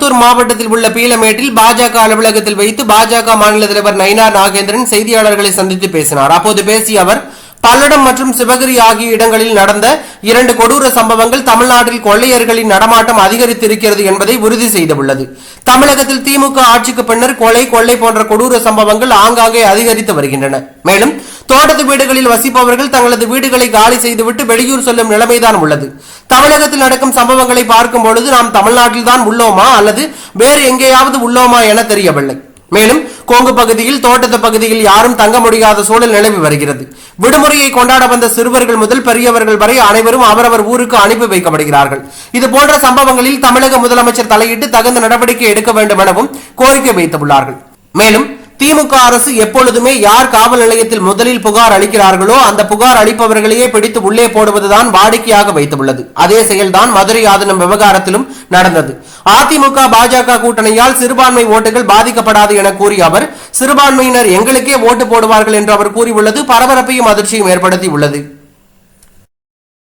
கோயம்புத்தூர் மாவட்டத்தில் உள்ள பீலமேட்டில் பாஜக அலுவலகத்தில் வைத்து பாஜக மாநில தலைவர் நயினா நாகேந்திரன் செய்தியாளர்களை சந்தித்து பேசினார். அப்போது பேசிய அவர் பல்லடம் மற்றும் சிவகிரி ஆகிய இடங்களில் நடந்த இரண்டு கொடூர சம்பவங்கள் தமிழ்நாட்டில் கொள்ளையர்களின் நடமாட்டம் அதிகரித்திருக்கிறது என்பதை உறுதி செய்துள்ளது. தமிழகத்தில் திமுக ஆட்சிக்கு பின்னர் கொலை கொள்ளை போன்ற கொடூர சம்பவங்கள் ஆங்காங்கே அதிகரித்து வருகின்றன. மேலும் தோட்டத்து வீடுகளில் வசிப்பவர்கள் தங்களது வீடுகளை காலி செய்துவிட்டு வெளியூர் செல்லும் நிலைமைதான் உள்ளது. தமிழகத்தில் நடக்கும் சம்பவங்களை பார்க்கும் பொழுது நாம் தமிழ்நாட்டில் தான் உள்ளோமா அல்லது வேறு எங்கேயாவது உள்ளோமா என தெரியவில்லை. மேலும் கோங்கு பகுதியில் தோட்டத்து பகுதியில் யாரும் தங்க முடியாத சூழல் நிலவி வருகிறது. விடுமுறையை கொண்டாட வந்த சிறுவர்கள் முதல் பெரியவர்கள் வரை அனைவரும் அவரவர் ஊருக்கு அனுப்பி வைக்கப்படுகிறார்கள். இது போன்ற சம்பவங்களில் தமிழக முதலமைச்சர் தலையிட்டு தகுந்த நடவடிக்கை எடுக்க வேண்டும் எனவும் கோரிக்கை வைத்துள்ளார்கள். மேலும் திமுக அரசு எப்பொழுதுமே யார் காவல் நிலையத்தில் முதலில் புகார் அளிக்கிறார்களோ அந்த புகார் அளிப்பவர்களையே பிடித்து உள்ளே போடுவதுதான் வாடிக்கையாக வைத்துள்ளது. அதே செயல்தான் மதுரை ஆதனம் விவகாரத்திலும் நடந்தது. அதிமுக பாஜக கூட்டணியால் சிறுபான்மை ஓட்டுகள் பாதிக்கப்படாது என கூறிய அவர் சிறுபான்மையினர் எங்களுக்கே ஓட்டு போடுவார்கள் என்று அவர் கூறியுள்ளது. பரபரப்பையும் அதிர்ச்சியும் ஏற்படுத்தி உள்ளது